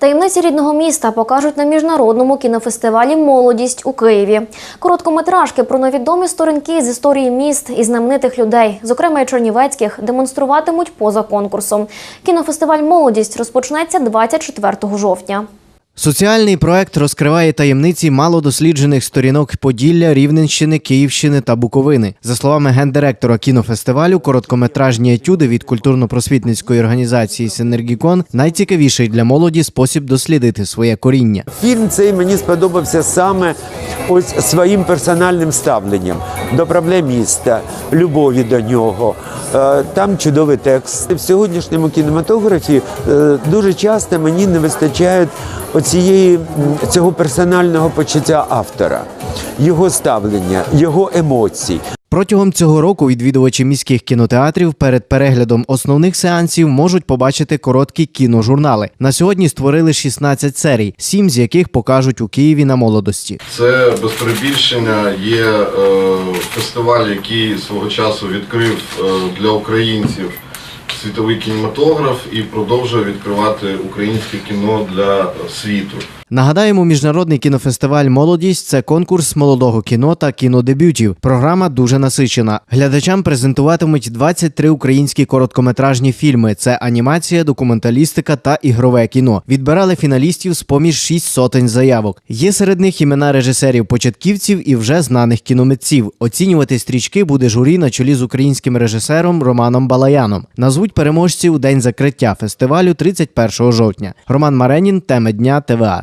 Таємниці рідного міста покажуть на міжнародному кінофестивалі Молодість у Києві. Короткометражки про невідомі сторінки з історії міст і знаменитих людей, зокрема й чернівецьких, демонструватимуть поза конкурсом. Кінофестиваль Молодість розпочнеться 24 жовтня. Соціальний проект розкриває таємниці малодосліджених сторінок Поділля, Рівненщини, Київщини та Буковини. За словами гендиректора кінофестивалю, короткометражні етюди від культурно-просвітницької організації Синергікон найцікавіший для молоді спосіб дослідити своє коріння. Фільм цей мені сподобався саме ось своїм персональним ставленням до проблем міста, любові до нього. Е, Там чудовий текст. В сьогоднішньому кінематографі е, дуже часто мені не вистачає оцієї м, цього персонального почуття автора, його ставлення, його емоцій. Протягом цього року відвідувачі міських кінотеатрів перед переглядом основних сеансів можуть побачити короткі кіножурнали. На сьогодні створили 16 серій, сім з яких покажуть у Києві на молодості. Це без перебільшення є е, фестиваль, який свого часу відкрив е, для українців світовий кінематограф і продовжує відкривати українське кіно для світу. Нагадаємо, міжнародний кінофестиваль Молодість це конкурс молодого кіно та кінодебютів. Програма дуже насичена. Глядачам презентуватимуть 23 українські короткометражні фільми. Це анімація, документалістика та ігрове кіно. Відбирали фіналістів з поміж шість сотень заявок. Є серед них імена режисерів-початківців і вже знаних кіномитців. Оцінювати стрічки буде журі на чолі з українським режисером Романом Балаяном. Назвуть переможців день закриття фестивалю 31 жовтня. Роман Маренін, теми дня ТВА.